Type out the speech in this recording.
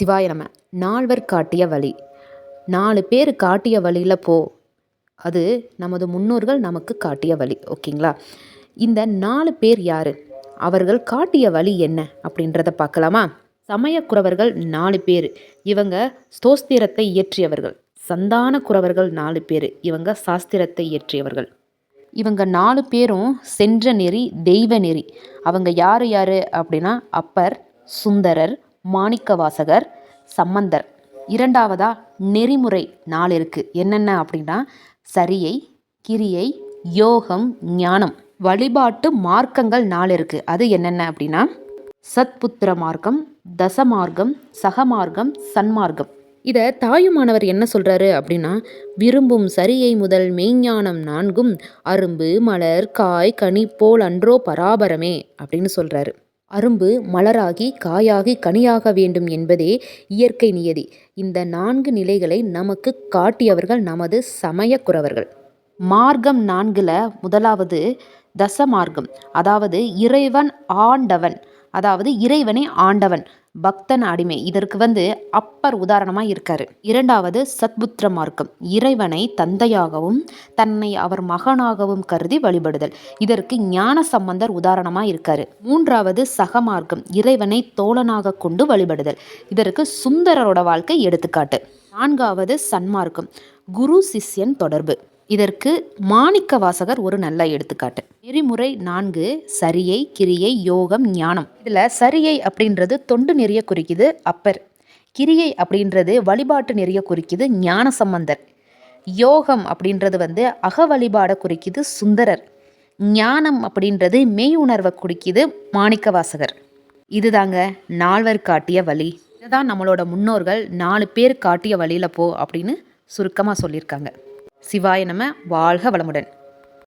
சிவாய நம. நால்வர் காட்டிய வழி. நாலு பேர் காட்டிய வழியில் போ. அது நமது முன்னோர்கள் நமக்கு காட்டிய வழி. ஓகேங்களா? இந்த நாலு பேர் யார்? அவர்கள் காட்டிய வழி என்ன? அப்படின்றத பார்க்கலாமா? சமயக்குறவர்கள் நாலு பேர். இவங்க ஸ்தோஸ்திரத்தை இயற்றியவர்கள். சந்தான குறவர்கள் நாலு பேர். இவங்க சாஸ்திரத்தை இயற்றியவர்கள். இவங்க நாலு பேரும் சென்ற நெறி தெய்வ நெறி. அவங்க யார் யார்? அப்படின்னா அப்பர் சுந்தரர் மாணிக்கவாசகர் சம்பந்தர். இரண்டாவதா நெறிமுறை நாலு இருக்குது என்னென்ன அப்படின்னா சரியை கிரியை யோகம் ஞானம் வழிபாட்டு மார்க்கங்கள் நாலு இருக்குது அது என்னென்ன அப்படின்னா சத்புத்திர மார்க்கம் தசமார்க்கம் சகமார்க்கம் சன்மார்க்கம். இதை தாயுமானவர் என்ன சொல்கிறாரு அப்படின்னா விரும்பும் சரியை முதல் மெய்ஞானம் நான்கும் அரும்பு மலர் காய் கனி போல் அன்றோ பராபரமே அப்படின்னு சொல்கிறாரு அரும்பு மலராகி காயாகி கனியாக வேண்டும் என்பதே இயற்கை நியதி. இந்த நான்கு நிலைகளை நமக்கு காட்டியவர்கள் நமது சமயக்குறவர்கள் மார்க்கம் நான்கில் முதலாவது தசமார்க்கம் அதாவது இறைவன் ஆண்டவன். அதாவது இறைவனை ஆண்டவன் பக்தன் அடிமை. இதற்கு வந்து அப்பர் உதாரணமாக இருக்காரு. இரண்டாவது சத்புத்திர மார்க்கம். இறைவனை தந்தையாகவும் தன்னை அவர் மகனாகவும் கருதி வழிபடுதல். இதற்கு ஞான சம்பந்தர் உதாரணமாக இருக்காரு. மூன்றாவது சகமார்க்கம். இறைவனை தோழனாக கொண்டு வழிபடுதல். இதற்கு சுந்தரரோட வாழ்க்கை எடுத்துக்காட்டு. நான்காவது சன்மார்க்கம். குரு சிஷ்யன் தொடர்பு. இதற்கு மாணிக்க வாசகர் ஒரு நல்ல எடுத்துக்காட்டு. நெறிமுறை நான்கு சரியை கிரியை யோகம் ஞானம். இதில் சரியை அப்படின்றது தொண்டு நெறிய குறிக்குது அப்பர். கிரியை அப்படின்றது வழிபாட்டு நெறிய குறிக்குது ஞான சம்பந்தர். யோகம் அப்படின்றது வந்து அக வழிபாடை குறிக்குது சுந்தரர். ஞானம் அப்படின்றது மெய் உணர்வை குறிக்குது மாணிக்க வாசகர். இதுதாங்க நால்வர் காட்டிய வழி. இதுதான் நம்மளோட முன்னோர்கள் நாலு பேர் காட்டிய வழியில் போ அப்படின்னு சுருக்கமாக சொல்லியிருக்காங்க. சிவாய நம வாழ்க வளமுடன்.